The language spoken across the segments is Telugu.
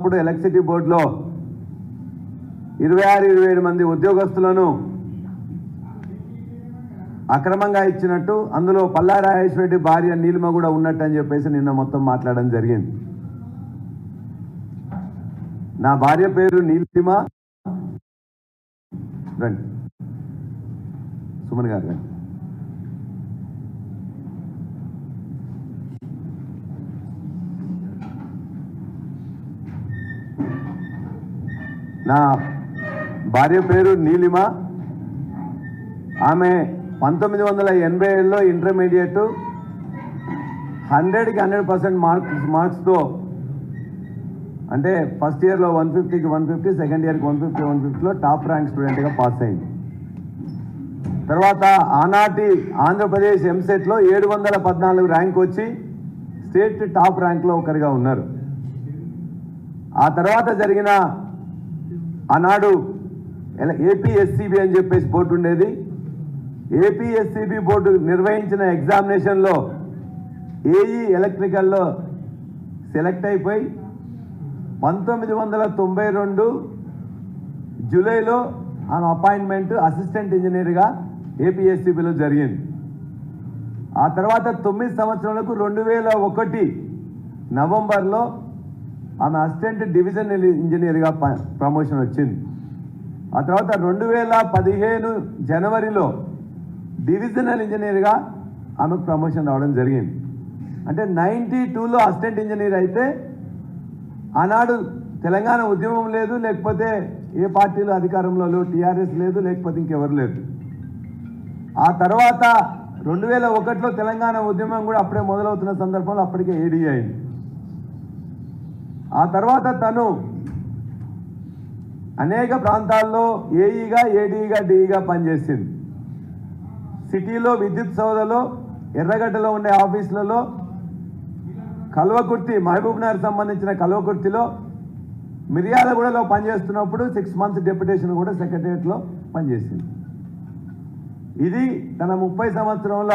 ఇప్పుడు ఎలక్ట్రిసిటీ బోర్డులో ఇరవై ఆరు ఇరవై ఏడు మంది ఉద్యోగస్తులను అక్రమంగా ఇచ్చినట్టు అందులో పల్లా రెడ్డి భార్య నీలిమ కూడా ఉన్నట్టు అని చెప్పేసి నిన్న మొత్తం మాట్లాడడం జరిగింది. నా భార్య పేరు నీలిమ. రండి. సుమన్ గారు రండి. నా భార్య పేరు నీలిమ. ఆమె పంతొమ్మిది వందల ఎనభై ఏడులో ఇంటర్మీడియట్. హండ్రెడ్కి హండ్రెడ్ పర్సెంట్ మార్క్స్ మార్క్స్తో అంటే ఫస్ట్ ఇయర్లో వన్ ఫిఫ్టీకి వన్ ఫిఫ్టీ సెకండ్ ఇయర్కి వన్ ఫిఫ్టీ వన్ ఫిఫ్టీలో టాప్ ర్యాంక్ స్టూడెంట్గా పాస్ అయింది. తర్వాత ఆనాటి ఆంధ్రప్రదేశ్ ఎంసెట్లో ఏడు వందల పద్నాలుగు ర్యాంక్ వచ్చి స్టేట్ టాప్ ర్యాంక్లో ఒకరిగా ఉన్నారు. ఆ తర్వాత జరిగిన ఆనాడు ఏపీఎస్సిబి అని చెప్పేసి బోర్డు ఉండేది. ఏపీఎస్సిబి బోర్డు నిర్వహించిన ఎగ్జామినేషన్లో ఏఈ ఎలక్ట్రికల్లో సెలెక్ట్ అయిపోయి పంతొమ్మిది వందల తొంభై రెండు జూలైలో ఆమె అపాయింట్మెంట్ అసిస్టెంట్ ఇంజనీర్గా ఏపీఎస్సిబిలో జరిగింది. ఆ తర్వాత తొమ్మిది సంవత్సరాలకు రెండు వేల ఒకటి నవంబర్లో ఆమె అసిస్టెంట్ డివిజన్ ఇంజనీర్గా ప- ప్రమోషన్ వచ్చింది. ఆ తర్వాత రెండు వేల పదిహేను జనవరిలో డివిజనల్ ఇంజనీర్గా ఆమెకు ప్రమోషన్ రావడం జరిగింది. అంటే నైంటీ టూలో అసిస్టెంట్ ఇంజనీర్ అయితే ఆనాడు తెలంగాణ ఉద్యమం లేదు లేకపోతే ఏ పార్టీలో అధికారంలో లేవు టీఆర్ఎస్ లేదు లేకపోతే ఇంకెవరు లేదు ఆ తర్వాత రెండు వేల ఒకటిలో తెలంగాణ ఉద్యమం కూడా అప్పుడే మొదలవుతున్న సందర్భంలో అప్పటికే ఏడీ అయింది. ఆ తర్వాత తను అనేక ప్రాంతాల్లో ఏఈగా ఏడీగా డిఈగా పనిచేసింది. సిటీలో విద్యుత్ సౌదలో ఎర్రగడ్డలో ఉండే ఆఫీసులలో కల్వకుర్తి మహబూబ్ నగర్ సంబంధించిన కల్వకుర్తిలో మిర్యాలగూడలో పనిచేస్తున్నప్పుడు సిక్స్ మంత్స్ డెప్యుటేషన్ కూడా సెక్రటరియట్లో పనిచేసింది. ఇది తన ముప్పై సంవత్సరముల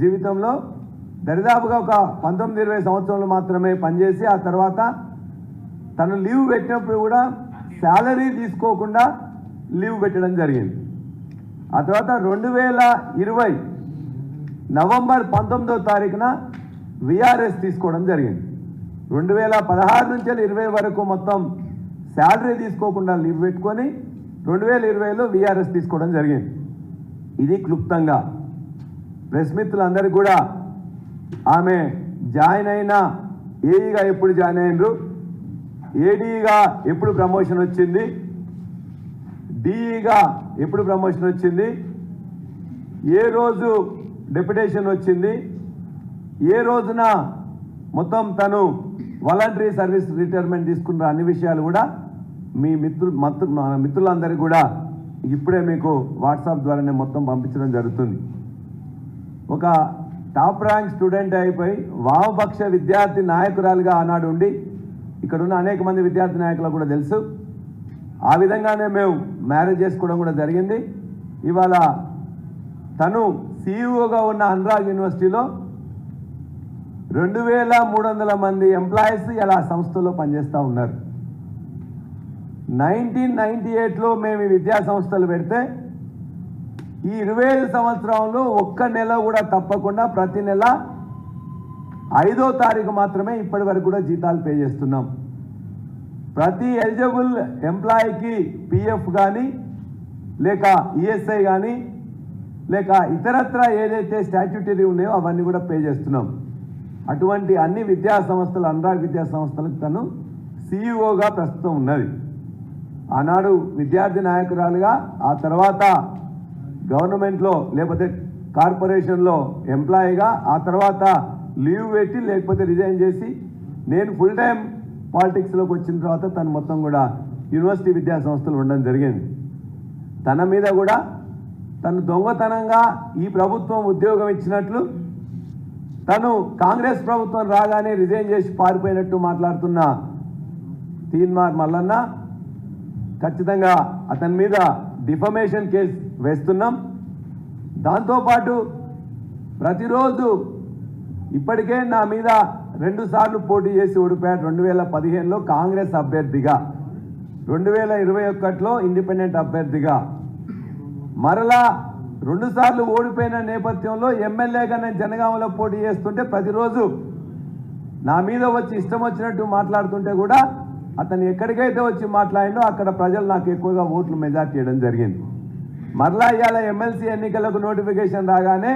జీవితంలో దరిదాపుగా ఒక పంతొమ్మిది ఇరవై సంవత్సరాలు మాత్రమే పనిచేసి ఆ తర్వాత తను లీవ్ పెట్టినప్పుడు కూడా శాలరీ తీసుకోకుండా లీవ్ పెట్టడం జరిగింది. ఆ తర్వాత రెండు వేల ఇరవై నవంబర్ పంతొమ్మిదో తారీఖున విఆర్ఎస్ తీసుకోవడం జరిగింది. రెండు వేల పదహారు నుంచి ఇరవై వరకు మొత్తం శాలరీ తీసుకోకుండా లీవ్ పెట్టుకొని రెండు వేల ఇరవైలో విఆర్ఎస్ తీసుకోవడం జరిగింది. ఇది క్లుప్తంగా. ప్రెస్ మిత్రులందరికీ కూడా ఆమె జాయిన్ అయిన ఏఈగా ఎప్పుడు జాయిన్ అయినరు ఏడీగా ఎప్పుడు ప్రమోషన్ వచ్చింది? డిఈగా ఎప్పుడు ప్రమోషన్ వచ్చింది? ఏ రోజు డెప్యుటేషన్ వచ్చింది? ఏ రోజున మొత్తం తను వాలంటరీ సర్వీస్ రిటైర్మెంట్ తీసుకున్న అన్ని విషయాలు కూడా మీ మిత్రులు మత్తు మన మిత్రులందరికీ కూడా ఇప్పుడే మీకు వాట్సాప్ ద్వారానే మొత్తం పంపించడం జరుగుతుంది. ఒక టాప్ ర్యాంక్ స్టూడెంట్ అయిపోయి వామపక్ష విద్యార్థి నాయకురాలుగా ఆనాడు ఉండి ఇక్కడున్న అనేక మంది విద్యార్థి నాయకులకు కూడా తెలుసు. ఆ విధంగానే మేము మ్యారేజ్ చేసుకోవడం కూడా జరిగింది. ఇవాళ తను సీఈఓగా ఉన్న అనురాగ్ యూనివర్సిటీలో రెండు వేల మూడు వందల మంది ఎంప్లాయీస్ ఇలా సంస్థలో పనిచేస్తూ ఉన్నారు. నైన్టీన్ నైన్టీ ఎయిట్లో మేము ఈ విద్యా సంస్థలు పెడితే ఈ ఇరవై ఐదు సంవత్సరంలో ఒక్క నెల కూడా తప్పకుండా ప్రతి నెల ఐదో తారీఖు మాత్రమే ఇప్పటి వరకు కూడా జీతాలు పే చేస్తున్నాం. ప్రతి ఎలిజిబుల్ ఎంప్లాయీకి పిఎఫ్ కానీ లేక ఈఎస్ఐ కానీ లేక ఇతరత్ర ఏదైతే స్టాట్యూటరీ ఉన్నాయో అవన్నీ కూడా పే చేస్తున్నాం. అటువంటి అన్ని విద్యా సంస్థలు అనురాగ్ విద్యా సంస్థలకు తను సిఇఓగా ప్రస్తుతం ఉన్నది. ఆనాడు విద్యార్థి నాయకురాలుగా ఆ తర్వాత గవర్నమెంట్లో లేకపోతే కార్పొరేషన్లో ఎంప్లాయీగా ఆ తర్వాత లీవ్ పెట్టి లేకపోతే రిజైన్ చేసి నేను ఫుల్ టైం పాలిటిక్స్లోకి వచ్చిన తర్వాత తను మొత్తం కూడా యూనివర్సిటీ విద్యా సంస్థలు ఉండడం జరిగింది. తన మీద కూడా తను దొంగతనంగా ఈ ప్రభుత్వం ఉద్యోగం ఇచ్చినట్లు తను కాంగ్రెస్ ప్రభుత్వం రాగానే రిజైన్ చేసి పారిపోయినట్టు మాట్లాడుతున్న తీన్మార్ మల్లన్న ఖచ్చితంగా అతని మీద డిఫమేషన్ కేసు వేస్తున్నాం. దాంతోపాటు ప్రతిరోజు ఇప్పటికే నా మీద రెండు సార్లు పోటీ చేసి ఓడిపోయాడు రెండు వేల పదిహేనులో కాంగ్రెస్ అభ్యర్థిగా. రెండు వేల ఇరవై ఒకటిలో ఇండిపెండెంట్ అభ్యర్థిగా. మరలా రెండుసార్లు ఓడిపోయిన నేపథ్యంలో ఎమ్మెల్యేగా నేను జనగామలో పోటీ చేస్తుంటే ప్రతిరోజు నా మీద వచ్చి ఇష్టం వచ్చినట్టు మాట్లాడుతుంటే కూడా అతను ఎక్కడికైతే వచ్చి మాట్లాడినో అక్కడ ప్రజలు నాకు ఎక్కువగా ఓట్లు మెజార్టీ చేయడం జరిగింది. మరలా ఇవాళ ఎమ్మెల్సీ ఎన్నికలకు నోటిఫికేషన్ రాగానే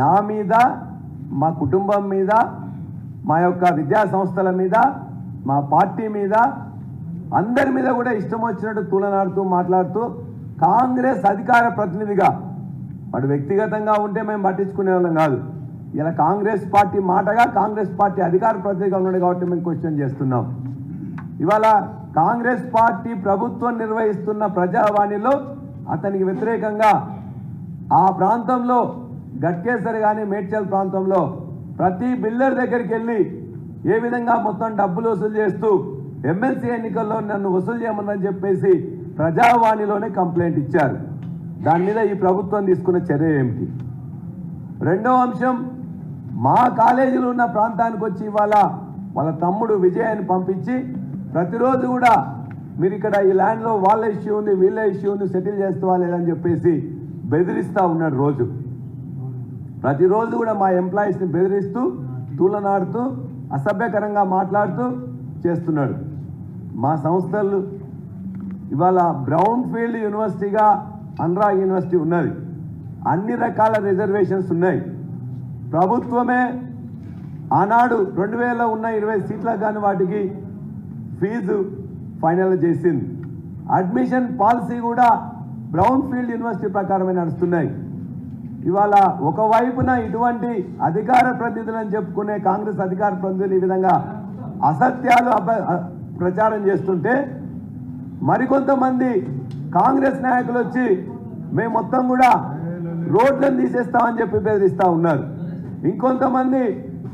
నా మీద మా కుటుంబం మీద మా యొక్క విద్యా సంస్థల మీద మా పార్టీ మీద అందరి మీద కూడా ఇష్టం వచ్చినట్టు తూలనాడుతూ మాట్లాడుతూ కాంగ్రెస్ అధికార ప్రతినిధిగా వాడు వ్యక్తిగతంగా ఉంటే మేము పట్టించుకునే వాళ్ళం కాదు. ఇలా కాంగ్రెస్ పార్టీ మాటగా కాంగ్రెస్ పార్టీ అధికార ప్రతినిధిగా ఉన్నాడు కాబట్టి మేము క్వశ్చన్ చేస్తున్నాం. ఇవాళ కాంగ్రెస్ పార్టీ ప్రభుత్వం నిర్వహిస్తున్న ప్రజావాణిలో అతనికి వ్యతిరేకంగా ఆ ప్రాంతంలో గట్కేసరి కానీ మేడ్చల్ ప్రాంతంలో ప్రతి బిల్డర్ దగ్గరికి వెళ్ళి ఏ విధంగా మొత్తం డబ్బులు వసూలు చేస్తూ ఎమ్మెల్సీ ఎన్నికల్లో నన్ను వసూలు చేయమని చెప్పేసి ప్రజావాణిలోనే కంప్లైంట్ ఇచ్చారు. దాని మీద ఈ ప్రభుత్వం తీసుకున్న చర్య ఏమిటి? రెండో అంశం మా కాలేజీలు ఉన్న ప్రాంతానికి వచ్చి ఇవాళ వాళ్ళ తమ్ముడు విజయాన్ని పంపించి ప్రతిరోజు కూడా మీరు ఇక్కడ ఈ ల్యాండ్లో వాళ్ళ ఇష్యూ ఉంది వీళ్ళ ఇష్యూ ఉంది సెటిల్ చేస్తావా లేదని చెప్పేసి బెదిరిస్తూ ఉన్నాడు రోజు. ప్రతిరోజు కూడా మా ఎంప్లాయీస్ని బెదిరిస్తూ తూలనాడుతూ అసభ్యకరంగా మాట్లాడుతూ చేస్తున్నాడు. మా సంస్థలు ఇవాళ బ్రౌన్ ఫీల్డ్ యూనివర్సిటీగా అన్రా యూనివర్సిటీ ఉన్నది. అన్ని రకాల రిజర్వేషన్స్ ఉన్నాయి. ప్రభుత్వమే ఆనాడు రెండు వేల ఉన్న ఇరవై సీట్లకు కానీ వాటికి ఫీజు ఫైనల్ చేసింది. అడ్మిషన్ పాలసీ కూడా బ్రౌన్ ఫీల్డ్ యూనివర్సిటీ ప్రకారమే నడుస్తున్నాయి. ఇవాళ ఒకవైపున ఇటువంటి అధికార ప్రతినిధులని చెప్పుకునే కాంగ్రెస్ అధికార ప్రతినిధులు ఈ విధంగా అసత్యాలు ప్రచారం చేస్తుంటే మరికొంతమంది కాంగ్రెస్ నాయకులు వచ్చి మేము మొత్తం కూడా రోడ్లను తీసేస్తామని చెప్పి బెదిరిస్తూ ఉన్నారు. ఇంకొంతమంది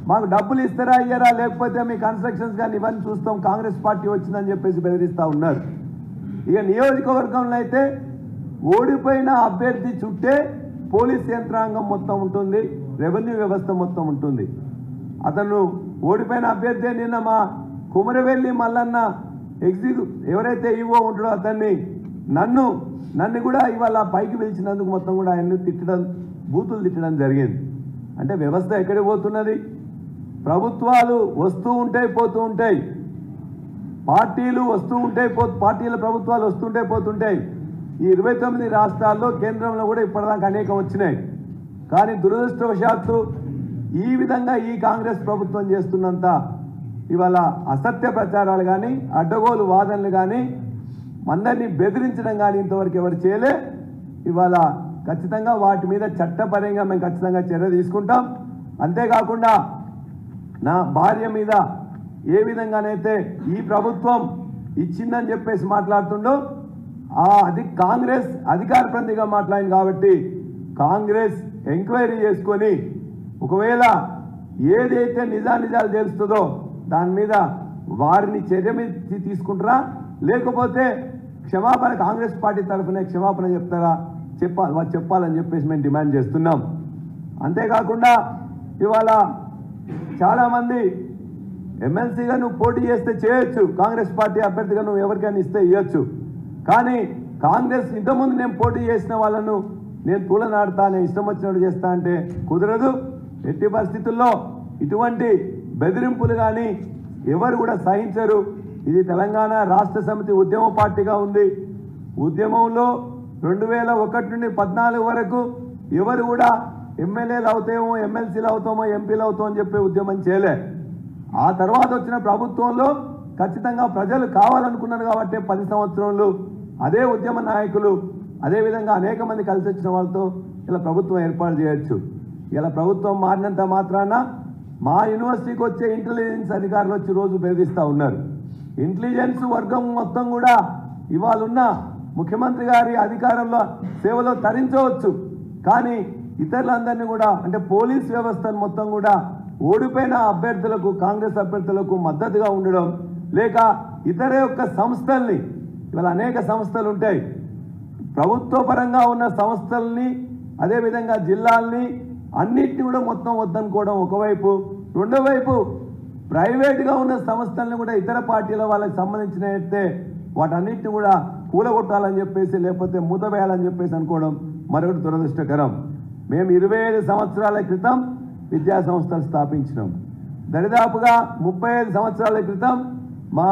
మాకు డబ్బులు ఇస్తారా ఇయ్యరా లేకపోతే మీ కన్స్ట్రక్షన్స్ కానీ ఇవన్నీ చూస్తాం కాంగ్రెస్ పార్టీ వచ్చిందని చెప్పేసి బెదిరిస్తూ ఉన్నారు. ఇక నియోజకవర్గంలో అయితే ఓడిపోయిన అభ్యర్థి చుట్టే పోలీస్ యంత్రాంగం మొత్తం ఉంటుంది రెవెన్యూ వ్యవస్థ మొత్తం ఉంటుంది. అతను ఓడిపోయిన అభ్యర్థి నిన్న మా కుమరవెల్లి మల్లన్న ఎగ్జిక్యూ ఎవరైతే ఈవో ఉంటాడో అతన్ని నన్ను నన్ను కూడా ఇవాళ పైకి పిలిచినందుకు మొత్తం కూడా ఆయన్ని తిట్టడం బూతులు తిట్టడం జరిగింది. అంటే వ్యవస్థ ఎక్కడికి పోతున్నది? ప్రభుత్వాలు వస్తూ ఉంటాయి పోతూ ఉంటాయి. పార్టీలు వస్తూ ఉంటాయి పో పార్టీల ప్రభుత్వాలు వస్తుంటే పోతుంటాయి ఈ ఇరవై తొమ్మిది రాష్ట్రాల్లో కేంద్రంలో కూడా ఇప్పటిదాకా అనేకం వచ్చినాయి. కానీ దురదృష్టవశాత్తు ఈ విధంగా ఈ కాంగ్రెస్ ప్రభుత్వం చేస్తున్నంత ఇవాళ అసత్య ప్రచారాలు కానీ అడ్డగోలు వాదనలు కానీ అందరినీ బెదిరించడం కానీ ఇంతవరకు ఎవరు చేయలే. ఇవాళ ఖచ్చితంగా వాటి మీద చట్టపరంగా మేము ఖచ్చితంగా చర్య తీసుకుంటాం. అంతేకాకుండా నా భార్య మీద ఏ విధంగానైతే ఈ ప్రభుత్వం ఇచ్చిందని చెప్పేసి మాట్లాడుతుండో ఆ అది కాంగ్రెస్ అధికార ప్రతిగా మాట్లాడింది కాబట్టి కాంగ్రెస్ ఎంక్వైరీ చేసుకొని ఒకవేళ ఏదైతే నిజానిజాలు తెలుస్తుందో దాని మీద వారిని చర్య మీద తీసుకుంటారా? లేకపోతే క్షమాపణ కాంగ్రెస్ పార్టీ తరఫునే క్షమాపణ చెప్తారా? చెప్పాలి చెప్పాలని చెప్పేసి మేము డిమాండ్ చేస్తున్నాం. అంతేకాకుండా ఇవాళ చాలామంది ఎమ్మెల్సీగా నువ్వు పోటీ చేస్తే చేయొచ్చు కాంగ్రెస్ పార్టీ అభ్యర్థిగా నువ్వు ఎవరికైనా ఇస్తే ఇవ్వచ్చు కానీ కాంగ్రెస్ ఇంతకుముందు నేను పోటీ చేసిన వాళ్ళను నేను తూలనాడుతా నేను ఇష్టం వచ్చినట్టు చేస్తా అంటే కుదరదు. ఎట్టి పరిస్థితుల్లో ఇటువంటి బెదిరింపులు కానీ ఎవరు కూడా సహించరు. ఇది తెలంగాణ రాష్ట్ర సమితి ఉద్యమ పార్టీగా ఉంది. ఉద్యమంలో రెండు వేల ఒకటి నుండి పద్నాలుగు వరకు ఎవరు కూడా ఎమ్మెల్యేలు అవుతామో ఎమ్మెల్సీలు అవుతామో ఎంపీలు అవుతామని అని ఉద్యమం చేయలే. ఆ తర్వాత వచ్చిన ప్రభుత్వంలో ఖచ్చితంగా ప్రజలు కావాలనుకున్నారు కాబట్టి పది సంవత్సరంలో అదే ఉద్యమ నాయకులు అదేవిధంగా అనేక మంది కలిసి వచ్చిన వాళ్ళతో ఇలా ప్రభుత్వం ఏర్పాటు చేయొచ్చు. ఇలా ప్రభుత్వం మారినంత మాత్రాన మా యూనివర్సిటీకి వచ్చే ఇంటెలిజెన్స్ అధికారులు వచ్చి రోజు బెదిరిస్తూ ఉన్నారు. ఇంటెలిజెన్స్ వర్గం మొత్తం కూడా ఇవాళ ఉన్న ముఖ్యమంత్రి గారి అధికారంలో సేవలో తరించవచ్చు. కానీ ఇతరులందరినీ కూడా అంటే పోలీస్ వ్యవస్థను మొత్తం కూడా ఓడిపోయిన అభ్యర్థులకు కాంగ్రెస్ అభ్యర్థులకు మద్దతుగా ఉండడం లేక ఇతర యొక్క సంస్థల్ని ఇవాళ అనేక సంస్థలు ఉంటాయి. ప్రభుత్వ పరంగా ఉన్న సంస్థల్ని అదేవిధంగా జిల్లాల్ని అన్నిటిని కూడా మొత్తం వద్దనుకోవడం ఒకవైపు. రెండో వైపు ప్రైవేట్గా ఉన్న సంస్థలను కూడా ఇతర పార్టీల వాళ్ళకి సంబంధించిన అయితే వాటన్నిటిని కూడా కూలగొట్టాలని చెప్పేసి లేకపోతే మూతవేయాలని చెప్పేసి అనుకోవడం మరొకటి దురదృష్టకరం. మేము ఇరవై ఐదు సంవత్సరాల క్రితం విద్యా సంస్థలు స్థాపించినాం. దరిదాపుగా ముప్పై ఐదు సంవత్సరాల క్రితం మా